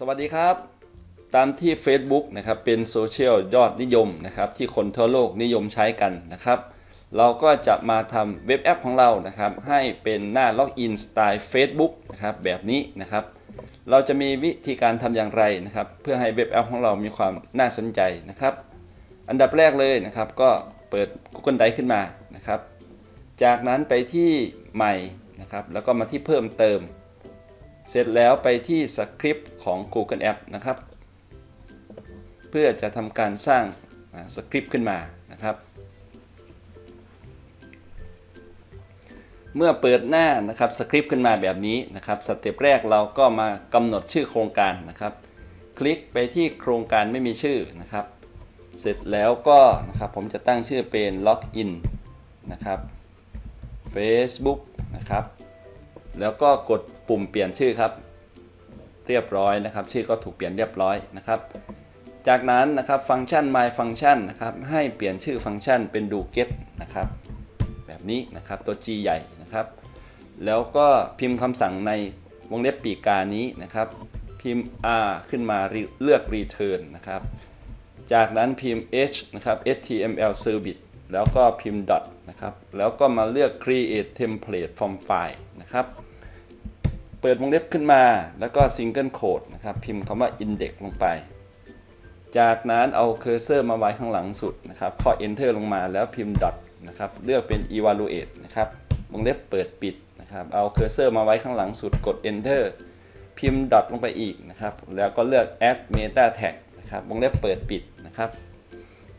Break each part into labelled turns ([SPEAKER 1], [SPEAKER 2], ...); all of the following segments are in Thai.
[SPEAKER 1] สวัสดีครับ ตามที่ Facebook นะครับเป็นโซเชียลยอดนิยมนะครับที่คนทั่วโลกนิยมใช้กันนะครับ เราก็จะมาทำเว็บแอปของเรานะครับ ให้เป็นหน้าล็อกอินสไตล์ Facebook นะครับแบบนี้นะครับ เราจะมีวิธีการทำอย่างไรนะครับ เพื่อให้เว็บแอปของเรามีความน่าสนใจนะครับ อันดับแรกเลยนะครับก็เปิด Google Drive ขึ้นมานะครับ จากนั้นไปที่ใหม่นะครับแล้วก็มาที่เพิ่มเติม เสร็จแล้วไปที่สคริปต์ของ Google App นะครับ เพื่อจะทำการสร้างสคริปต์ขึ้นมานะครับ เมื่อเปิดหน้านะครับสคริปต์ขึ้นมาแบบนี้นะครับสเต็ปแรกเราก็มากำหนดชื่อโครงการนะครับ คลิกไปที่โครงการไม่มีชื่อนะครับ เสร็จแล้วก็นะครับผมจะตั้งชื่อเป็นล็อกอินนะครับ Facebook นะครับ แล้วก็กดปุ่มเปลี่ยนชื่อครับ เรียบร้อยนะครับ ชื่อก็ถูกเปลี่ยนเรียบร้อยนะครับ จากนั้นนะครับฟังก์ชัน my function นะครับให้เปลี่ยนชื่อฟังก์ชันเป็น do get นะครับ แบบนี้นะครับตัว G ใหญ่นะครับ แล้วก็พิมพ์คำสั่งในวงเล็บปีกกานี้นะครับ พิมพ์ R ขึ้นมาเลือก return นะครับ จากนั้นพิมพ์ h นะครับ html service แล้วก็พิมพ์ dot นะครับ แล้วก็มาเลือก create template from file นะครับ เปิดวงเล็บขึ้นมา แล้วก็ single quote นะครับพิมพ์คำว่า index ลงไป จากนั้นเอาเคอร์เซอร์มาไว้ข้างหลังสุดนะครับพอ enter ลงมาแล้วพิมพ์ dot นะครับเลือกเป็น evaluate นะครับวงเล็บเปิดปิดนะครับเอาเคอร์เซอร์มาไว้ข้างหลังสุดกด enter พิมพ์ dot ลงไปอีกนะครับแล้วก็เลือก add meta tag นะครับวงเล็บเปิดปิดนะครับ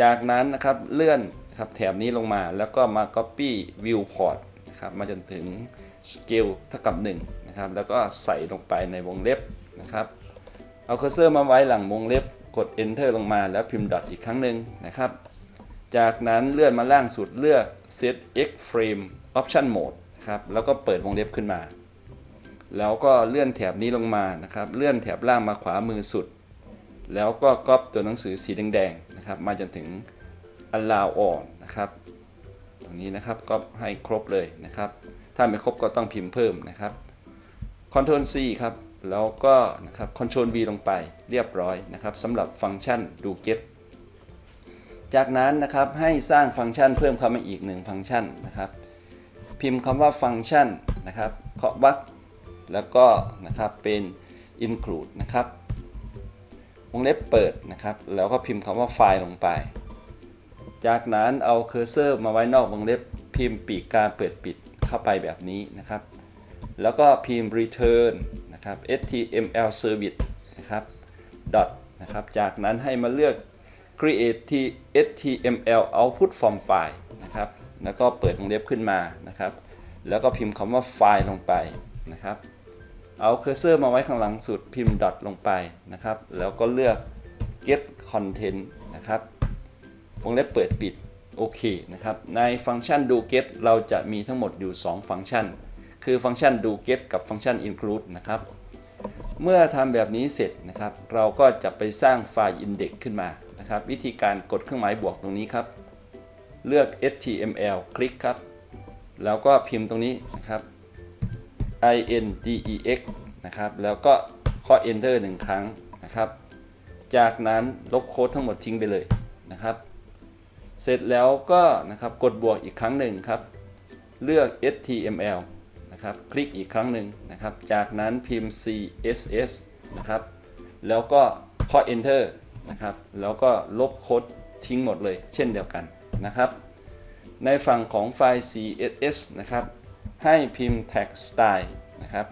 [SPEAKER 1] จากนั้นนะครับเลื่อนนะครับแถบนี้ลงมาแล้วก็มา copy viewport นะครับมาจนถึง scale เท่ากับ 1 นะครับแล้วก็ใส่ลงไปในวงเล็บนะครับ เอาเคอร์เซอร์มาไว้หลังวงเล็บ กด enter ลงมาแล้วพิมพ์ dot อีกครั้งหนึ่งนะครับ จากนั้นเลื่อนมาล่างสุดเลือก set x frame option mode ครับแล้วก็เปิดวงเล็บขึ้นมา แล้วก็เลื่อนแถบนี้ลงมานะครับ เลื่อนแถบล่างมาขวามือสุด แล้วก็ก๊อปตัวหนังสือสีแดงๆนะครับ มาจนถึง allow on นะครับตรงนี้นะครับก็ให้ครบเลยนะครับ ถ้าไม่ครบก็ต้องพิมพ์เพิ่มนะครับ Ctrl C ครับแล้วก็นะครับ Ctrl V ลงไปเรียบร้อยนะครับสำหรับฟังก์ชัน do get จากนั้นนะครับให้สร้างฟังก์ชันเพิ่มเข้ามาอีกหนึ่งฟังก์ชันนะครับ พิมพ์คำว่าฟังก์ชันนะครับเคาะวักแล้วก็นะครับเป็น include นะครับวงเล็บเปิดนะครับ แล้วก็พิมพ์คำว่าไฟล์ลงไป จากนั้นเอาเคอร์เซอร์มาไว้นอกวงเล็บพิมพ์ปีกการเปิดปิดเข้าไปแบบนี้นะครับ แล้วก็พิมพ์ return นะครับ html service นะครับ dot นะครับจากนั้นให้มาเลือก create html output from file นะครับแล้วก็เปิดวงเล็บขึ้นมานะครับ แล้วก็พิมพ์คำว่าไฟล์ลงไปนะครับ เอาเคอร์เซอร์มาไว้ข้างหลังสุดพิมพ์ dot ลงไปนะครับ แล้วก็เลือก get content นะครับวงเล็บเปิดปิดโอเคนะครับ ในฟังก์ชัน do get เราจะมีทั้งหมดอยู่ 2 ฟังก์ชัน คือฟังก์ชัน do get กับฟังก์ชัน include นะครับ เมื่อทำแบบนี้เสร็จนะครับ เราก็จะไปสร้างไฟล์ index ขึ้นมานะครับ วิธีการกดเครื่องหมายบวกตรงนี้ครับ เลือก html คลิกครับ แล้วก็พิมพ์ตรงนี้นะครับ index นะครับ แล้วก็ข้อ enter หนึ่งครั้งนะครับ จากนั้นลบโค้ดทั้งหมดทิ้งไปเลยนะครับ เสร็จแล้วก็นะครับกดบวกอีกครั้งหนึ่งครับ เลือก html นะครับคลิกอีกครั้งหนึ่งนะครับจากนั้นพิมพ์ css นะครับแล้วก็ข้อ enter นะครับแล้วก็ลบโค้ดทิ้งหมดเลย เช่นเดียวกันนะครับ ในฝั่งของไฟล์ css นะครับให้พิมพ์ tag style นะครับ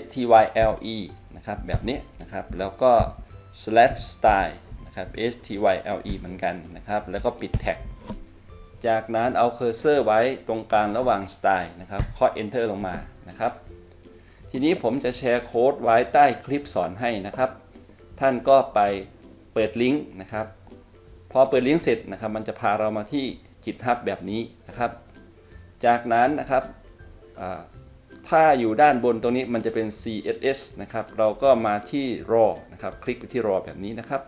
[SPEAKER 1] style นะครับแบบนี้นะครับแล้วก็ slash style นะครับ style เหมือนกันนะครับแล้วก็ปิดแท็ก จากนั้นเอาเคอร์เซอร์ไว้ตรงกลางระหว่าง style นะครับเคาะ enter ลงมานะครับ ทีนี้ผมจะแชร์โค้ดไว้ใต้คลิปสอนให้นะครับ ท่านก็ไปเปิดลิงก์นะครับ พอเปิดลิงก์เสร็จนะครับ มันจะพาเรามาที่ GitHub แบบนี้นะครับ จากนั้นนะครับถ้าอยู่ด้านบนตรงนี้มันจะเป็น CSS นะครับ เราก็มาที่ raw นะครับ คลิกไปที่ raw แบบนี้นะครับ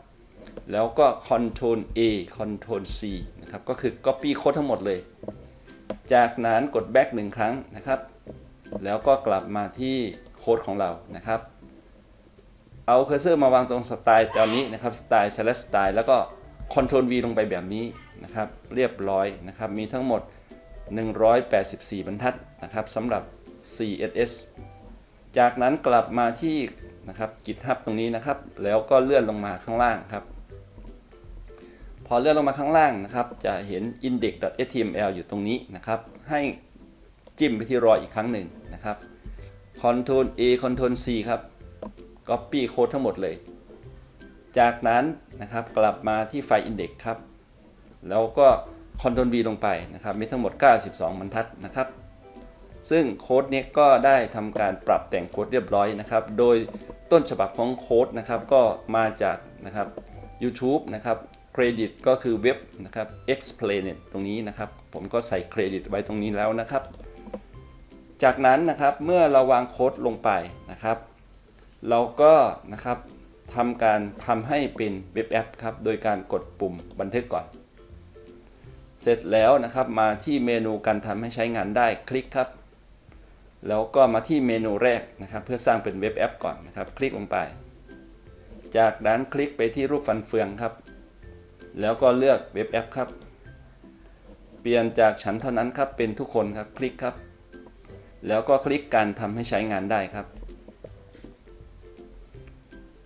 [SPEAKER 1] แล้วก็ Ctrl A Ctrl C นะ ครับก็คือ Copy โค้ดทั้งหมดเลย จากนั้นกด back หนึ่งครั้งนะครับ แล้วก็กลับมาที่โค้ดของเรานะครับ เอาเคอร์เซอร์มาวางตรงสไตล์ตอนนี้นะครับสไตล์ select style แล้วก็ Ctrl V ลงไปแบบนี้นะครับ เรียบร้อยนะครับ มีทั้งหมด 184 บรรทัดนะครับสำหรับ CSS จากนั้นกลับมาที่นะครับ GitHub ตรงนี้นะครับ แล้วก็เลื่อนลงมาข้างล่างครับ พอเลื่อนลงมาข้างล่างนะครับ จะเห็น index.html อยู่ตรงนี้นะครับ ให้จิ้มไปที่รอยอีกครั้งหนึ่งนะครับ Ctrl A Ctrl C ครับ Copy โค้ดทั้งหมดเลย จากนั้นนะครับกลับมาที่ไฟล์ index ครับ แล้วก็ Ctrl V ลงไปนะครับ มีทั้งหมด 92บรรทัดนะครับ ซึ่งโค้ดนี้ก็ได้ทำการปรับแต่งโค้ดเรียบร้อยนะครับ โดยต้นฉบับของโค้ดนะครับก็มาจากนะครับ YouTube นะครับ เครดิตก็คือเว็บนะครับ explain it ตรงนี้นะครับ ผมก็ใส่เครดิตไว้ตรงนี้แล้วนะครับ จากนั้นนะครับเมื่อเราวางโค้ดลงไปนะครับ เราก็นะครับทำการทำให้เป็นเว็บแอปครับ โดยการกดปุ่มบันทึกก่อน เสร็จแล้วนะครับมาที่เมนูการทำให้ใช้งานได้คลิกครับ แล้วก็มาที่เมนูแรกนะครับ เพื่อสร้างเป็นเว็บแอปก่อนนะครับ คลิกลงไป จากนั้นคลิกไปที่รูปฟันเฟืองครับ แล้วก็เลือกเว็บแอปครับ เปลี่ยนจากฉันเท่านั้นครับเป็นทุกคนครับคลิกครับ แล้วก็คลิกการทำให้ใช้งานได้ครับ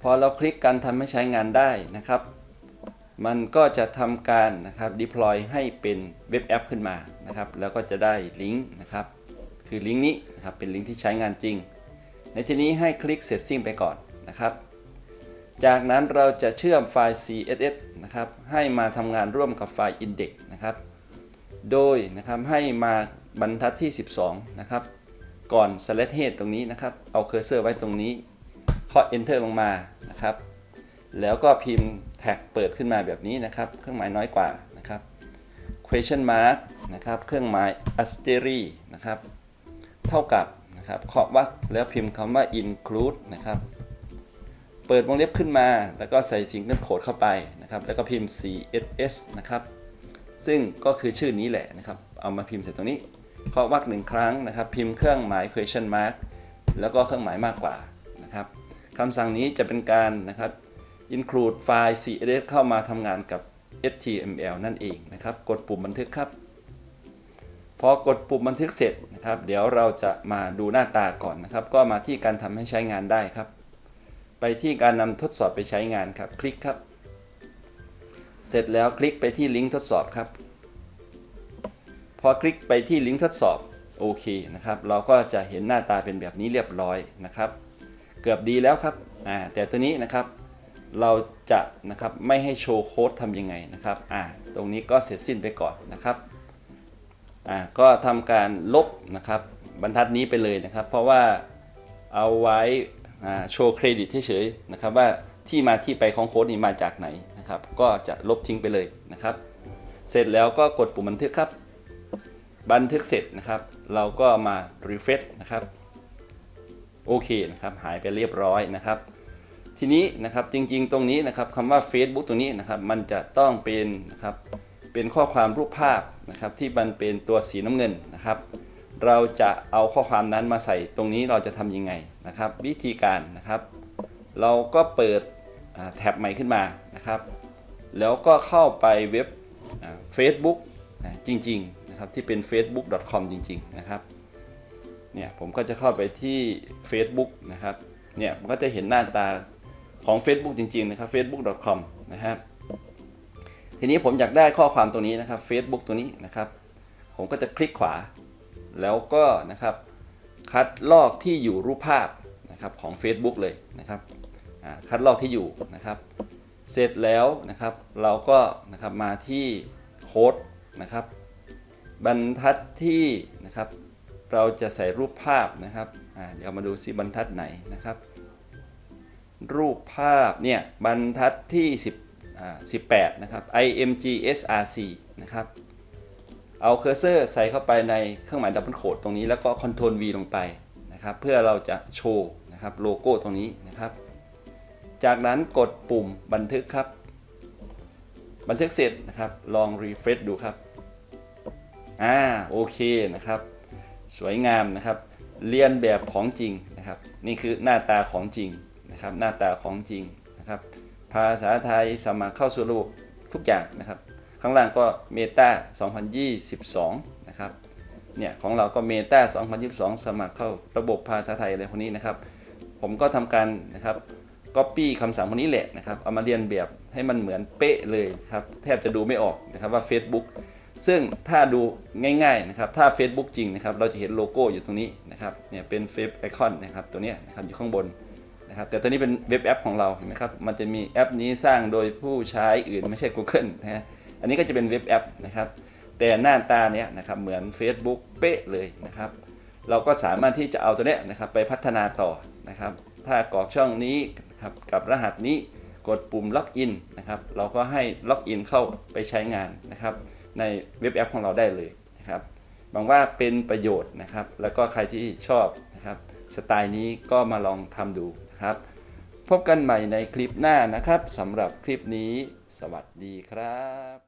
[SPEAKER 1] พอเราคลิกการทำให้ใช้งานได้นะครับ มันก็จะทำการนะครับ deploy ให้เป็นเว็บแอปขึ้นมานะครับ แล้วก็จะได้ลิงก์นะครับ คือลิงก์นี้นะครับเป็นลิงก์ที่ใช้งานจริง ในที่นี้ให้คลิก Setting ไปก่อนนะครับ จากนั้นเราจะเชื่อมไฟล์ CSS นะครับ ให้มาทำงานร่วมกับไฟล์ index นะครับ โดยนะครับให้มาบรรทัดที่ 12 นะครับ ก่อน slash head ตรงนี้นะครับ เอาเคอร์เซอร์ไว้ตรงนี้เคาะ enter ลงมานะครับ แล้วก็พิมพ์แท็กเปิดขึ้นมาแบบนี้นะครับ เครื่องหมายน้อยกว่านะครับ question mark นะครับ เครื่องหมาย asterisk นะครับ เท่ากับนะครับ เคาะวรรคแล้วพิมพ์คำว่า include นะครับ เปิดวงเล็บขึ้นมา แล้วก็ใส่ซิงเกิลโคดเข้าไปนะครับ แล้วก็พิมพ์ css นะครับ ซึ่งก็คือชื่อนี้แหละนะครับ เอามาพิมพ์เสร็จตรงนี้เคาะวรรคหนึ่งครั้งนะครับ พิมพ์เครื่องหมาย question mark แล้วก็เครื่องหมายมากกว่านะครับคำสั่งนี้จะเป็นการนะครับ include ไฟล์ css เข้ามาทำงานกับ html นั่นเองนะครับ กดปุ่มบันทึกครับ พอกดปุ่มบันทึกเสร็จนะครับ เดี๋ยวเราจะมาดูหน้าตาก่อนนะครับ ก็มาที่การทำให้ใช้งานได้ครับ ไปที่การนำทดสอบไปใช้งานครับ คลิกครับ เสร็จแล้วคลิกไปที่ลิงก์ทดสอบครับ พอคลิกไปที่ลิงก์ทดสอบโอเคนะครับ เราก็จะเห็นหน้าตาเป็นแบบนี้เรียบร้อยนะครับ เกือบดีแล้วครับอ่าแต่ตัวนี้นะครับเราจะนะครับไม่ให้โชว์โค้ดทำยังไงนะครับอ่าตรงนี้ก็เสร็จสิ้นไปก่อนนะครับอ่าก็ทำการลบนะครับบรรทัดนี้ไปเลยนะครับ เพราะว่าเอาไว้ โชว์เครดิตเฉยๆนะครับว่าที่มาที่ไปของโค้ดนี้มาจากไหนนะครับก็จะลบทิ้งไปเลยนะครับ เสร็จแล้วก็กดปุ่มบันทึกครับ บันทึกเสร็จนะครับ เราก็มา refresh นะครับโอเคนะครับหายไปเรียบร้อยนะครับ ทีนี้นะครับจริงๆตรงนี้นะครับคำว่า Facebook ตรงนี้นะครับมันจะต้องเป็นนะครับเป็นข้อความรูปภาพนะครับที่มันเป็นตัวสีน้ำเงินนะครับ เราจะเอาข้อความนั้นมาใส่ตรงนี้เราจะทำยังไงนะครับ วิธีการนะครับ เราก็เปิดแท็บใหม่ขึ้นมานะครับ แล้วก็เข้าไปเว็บเฟซบุ๊กจริงๆนะครับที่เป็น facebook.com จริงๆนะครับเนี่ยผมก็จะเข้าไปที่ Facebook นะครับเนี่ยมันก็จะเห็นหน้าตาของ Facebook จริงๆนะครับ facebook.com นะครับทีนี้ผมอยากได้ข้อความตรงนี้นะครับ Facebook ตัวนี้นะครับ ผมก็จะคลิกขวา แล้วก็นะครับคัดลอกที่อยู่รูปภาพนะครับของ Facebook เลยนะครับคัดลอกที่อยู่นะครับ เสร็จแล้วนะครับ เราก็นะครับมาที่โค้ดนะครับ บรรทัดที่นะครับ เราจะใส่รูปภาพนะครับเดี๋ยวมาดูซิบรรทัดไหนนะครับ รูปภาพเนี่ยบรรทัดที่10อ่า18 นะครับ imgsrc นะครับ เอาเคอร์เซอร์ใส่เข้าไปในเครื่องหมายดับเบิลโคดตรงนี้แล้วก็ Ctrl V ลงไปนะครับเพื่อเราจะโชว์นะครับโลโก้ตรงนี้นะครับ จากนั้นกดปุ่มบันทึกครับ บันทึกเสร็จนะครับ ลองรีเฟรชดูครับอ่าโอเคนะครับ สวยงามนะครับ เรียนแบบของจริงนะครับ นี่คือหน้าตาของจริงนะครับ หน้าตาของจริงนะครับ ภาษาไทยสมัครเข้าสู่ระบบทุกอย่างนะครับ ข้างล่างก็เมตา2022 นะครับ เนี่ยของเราก็เมตา2022 สมัครเข้าระบบภาษาไทยอะไรพวกนี้นะครับ ผมก็ทำการนะครับก๊อปปี้คำสั่งพวกนี้แหละนะครับ เอามาเรียนแบบให้มันเหมือนเป๊ะเลยครับ แทบจะดูไม่ออกนะครับว่า Facebook ซึ่งถ้าดูง่ายๆนะครับ ถ้า Facebook จริงนะครับ เราจะเห็นโลโก้อยู่ตรงนี้นะครับ เนี่ยเป็นเฟซไอคอนนะครับตัวนี้นะครับอยู่ข้างบนนะครับ แต่ตัวนี้เป็นเว็บแอปของเราเห็นไหมครับ มันจะมีแอปนี้สร้างโดยผู้ใช้อื่นไม่ใช่ Google นะฮะ อันนี้ก็จะเป็นเว็บแอปนะครับ แต่หน้าตาเนี่ยนะครับเหมือน Facebook เป๊ะเลยนะครับ เราก็สามารถที่จะเอาตัวเนี้ยนะครับไปพัฒนาต่อนะครับ ถ้ากรอกช่องนี้นะครับกับรหัสนี้กดปุ่มล็อกอินนะครับ เราก็ให้ล็อกอินเข้าไปใช้งานนะครับ ในเว็บแอปของเราได้เลยนะครับหวังว่าเป็นประโยชน์นะครับ แล้วก็ใครที่ชอบนะครับสไตล์นี้ก็มาลองทำดูนะครับ พบกันใหม่ในคลิปหน้านะครับสำหรับคลิปนี้ สวัสดีครับ